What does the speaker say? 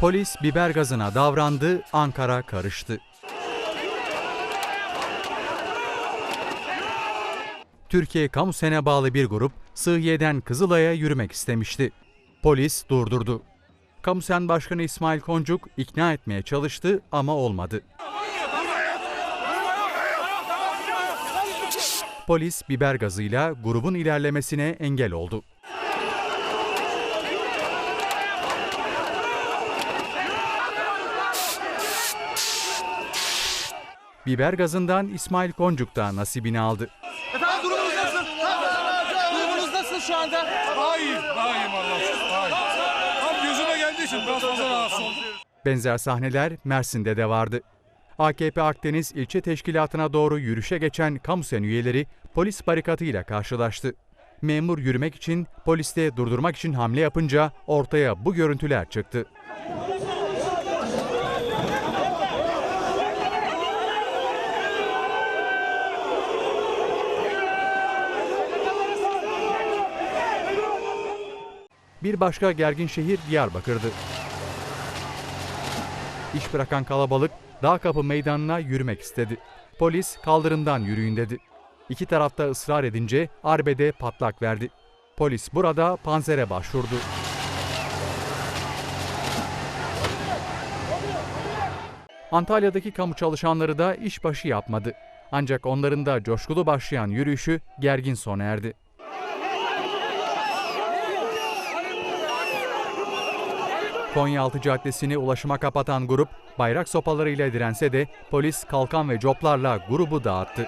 Polis biber gazına davrandı, Ankara karıştı. Türkiye Kamusen'e bağlı bir grup Sığıye'den Kızılay'a yürümek istemişti. Polis durdurdu. Kamusen Başkanı İsmail Koncuk ikna etmeye çalıştı ama olmadı. Polis biber gazıyla grubun ilerlemesine engel oldu. Biber gazından İsmail Koncuk da nasibini aldı. Efendim durumunuz nasıl? Durumunuz nasıl şu anda? Şükür, daha iyiyim. Tam gözüme geldiği için biraz fazla rahatsız oldum. Benzer sahneler Mersin'de de vardı. AKP Akdeniz ilçe teşkilatına doğru yürüyüşe geçen kamusen üyeleri polis barikatıyla karşılaştı. Memur yürümek için poliste durdurmak için hamle yapınca ortaya bu görüntüler çıktı. Bir başka gergin şehir Diyarbakır'dı. İş bırakan kalabalık Dağkapı Meydanı'na yürümek istedi. Polis kaldırımdan yürüyün dedi. İki tarafta ısrar edince arbede patlak verdi. Polis burada panzere başvurdu. Antalya'daki kamu çalışanları da işbaşı yapmadı. Ancak onların da coşkulu başlayan yürüyüşü gergin sona erdi. Konyaaltı Caddesi'ni ulaşıma kapatan grup bayrak sopalarıyla dirense de polis kalkan ve coplarla grubu dağıttı.